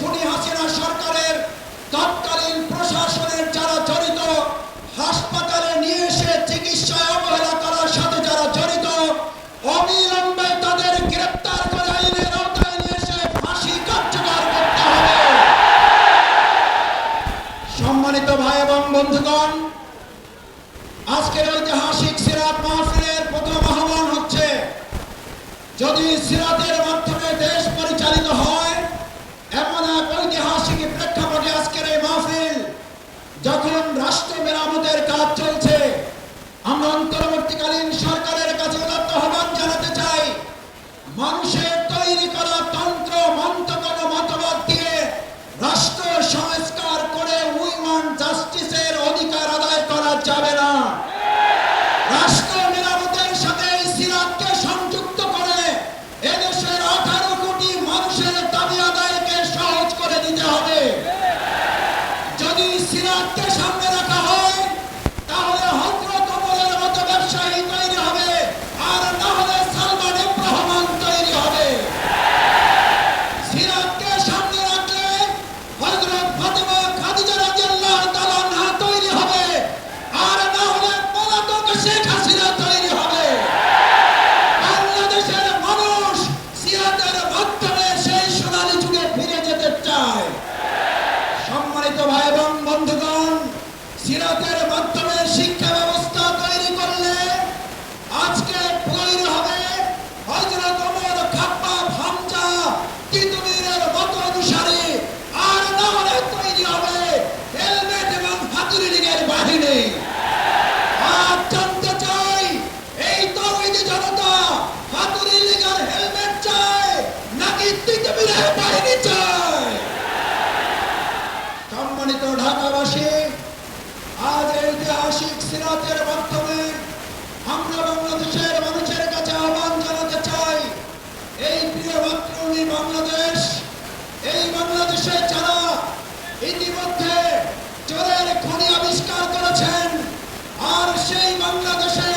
খুনি হাসিনা সরকারের প্রশাসনের হাসপাতালে নিয়ে চিকিৎসায় অবহেলা করার সাথে অবিলম্বে তাদের গ্রেপ্তার সম্মানিত ভাই এবং আজকের ঐতিহাসিক প্রথম হচ্ছে, যদি সিরাতের মাধ্যমে দেশ পরিচালিত হয় বিরাট ঐতিহাসিক প্রেক্ষাপটে আজকের এই মাহফিল, যখন রাষ্ট্র মেরামতের কাজ চলছে, আমরা অন্তর্বর্তীকালীন সরকারের কাছে আহ্বান জানাতে চাই, মানুষের বিরুদ্ধে চোরের খনি আবিষ্কার করেছেন আর সেই বাংলাদেশে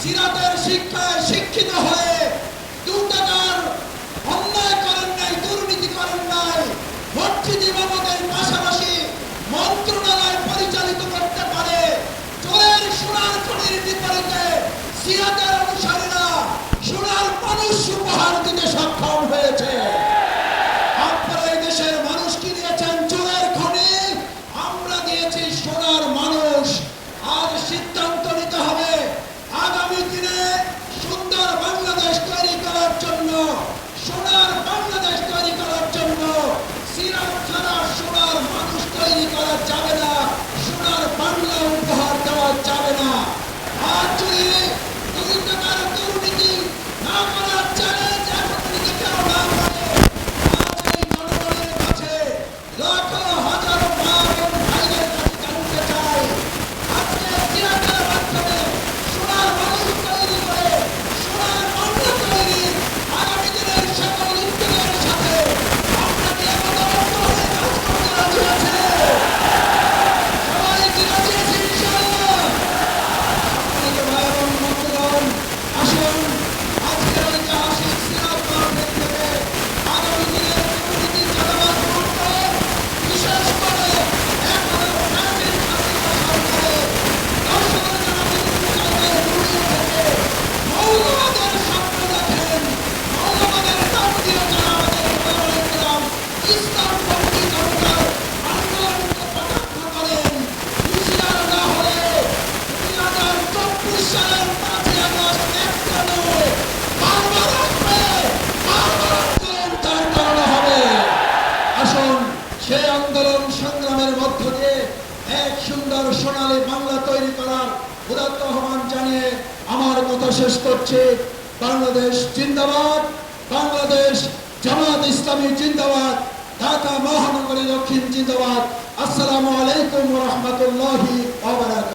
সিরাতের শিক্ষায় শিক্ষিত হয়ে এক সুন্দর সোনালী বাংলা তৈরি করার উদাত্ত আহ্বান জানিয়ে আমার মতো শেষ করছে। বাংলাদেশ জিন্দাবাদ, বাংলাদেশ জামাত ইসলামী জিন্দাবাদ, ঢাকা মহানগরী দক্ষিণ জিন্দাবাদ। আসসালামু আলাইকুম রহমতুল্লাহি